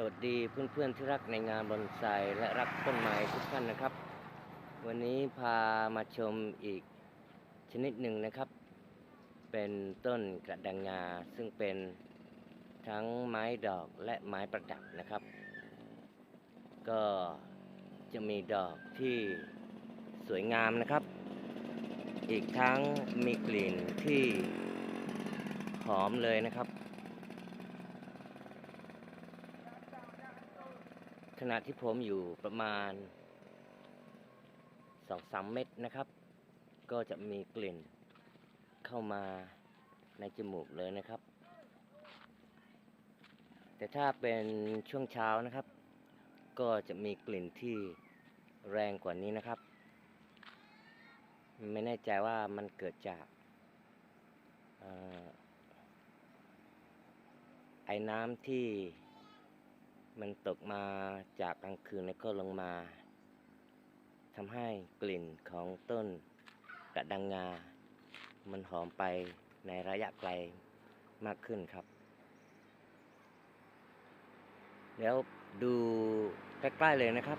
สวัสดีเพื่อนๆที่รักในงานบอนไซและรักต้นไม้ทุกท่านนะครับ วันนี้พามาชมอีกชนิดหนึ่งนะครับ เป็นต้นกระดังงาซึ่งเป็นทั้งไม้ดอกและไม้ประดับนะครับ ก็จะมีดอกที่สวยงามนะครับ อีกทั้งมีกลิ่นที่หอมเลยนะครับ ขณะที่ผมอยู่ประมาณสองสามเม็ดนะครับ ก็จะมีกลิ่นเข้ามาในจมูกเลยนะครับ แต่ถ้าเป็นช่วงเช้านะครับ ก็จะมีกลิ่นที่แรงกว่านี้นะครับ ไม่แน่ใจว่ามันเกิดจากอ่อไอ้น้ำที่ มันตกมาจากกลางคืนแล้วก็ลงมาทำให้กลิ่นของต้นกระดังงา มันหอมไปในระยะไกลมากขึ้นครับ แล้วดูใกล้ๆเลยนะครับ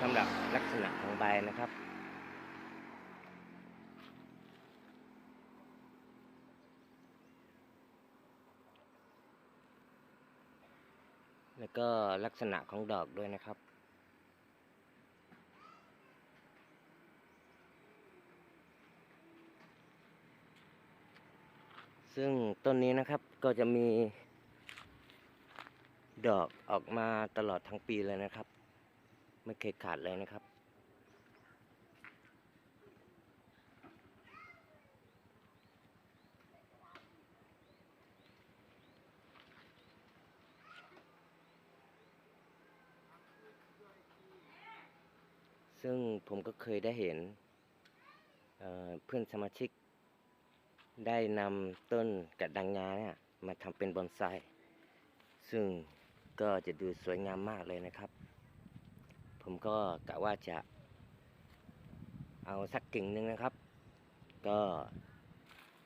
สำหรับลักษณะของใบนะครับ แล้วก็ลักษณะของดอกด้วยนะครับ ซึ่งต้นนี้นะครับก็จะมีดอกออกมาตลอดทั้งปีเลยนะครับ ไม่เคยขาดเลยนะครับ ซึ่งผมก็เคยได้เห็นเเพื่อนสมาชิก ได้นำต้นกระดังงาเนี่ยมาทำเป็นบอนไซซึ่งก็จะดูสวยงามมากเลยนะครับ ผมก็กะว่าจะเอาสักกิ่งหนึ่งนะครับ ก็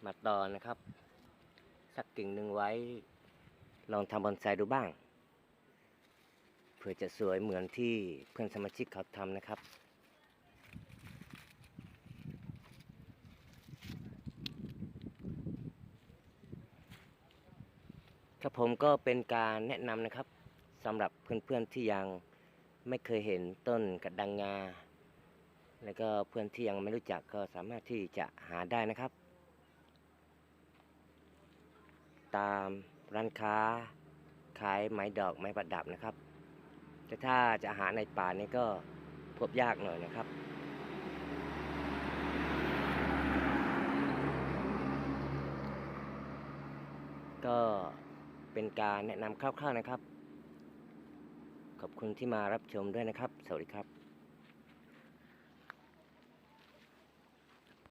มาตอนนะครับ สักกิ่งหนึ่งไว้ ลองทำบอนไซดูบ้าง เพื่อจะสวยเหมือนที่เพื่อนสมาชิกเขาทำนะครับ ครับผมก็เป็นการแนะนำนะครับสำหรับเพื่อนๆที่ยังไม่เคยเห็นต้นกระดังงา แล้วก็เพื่อนที่ยังไม่รู้จักก็สามารถที่จะหาได้นะครับ ตามร้านค้าขายไม้ดอกไม้ประดับนะครับ แต่ถ้าจะหาในป่านี่ก็พบยากหน่อยนะครับก็ เป็นการแนะนำคร่าวๆนะครับ ขอบคุณที่มารับชมด้วยนะครับ สวัสดีครับ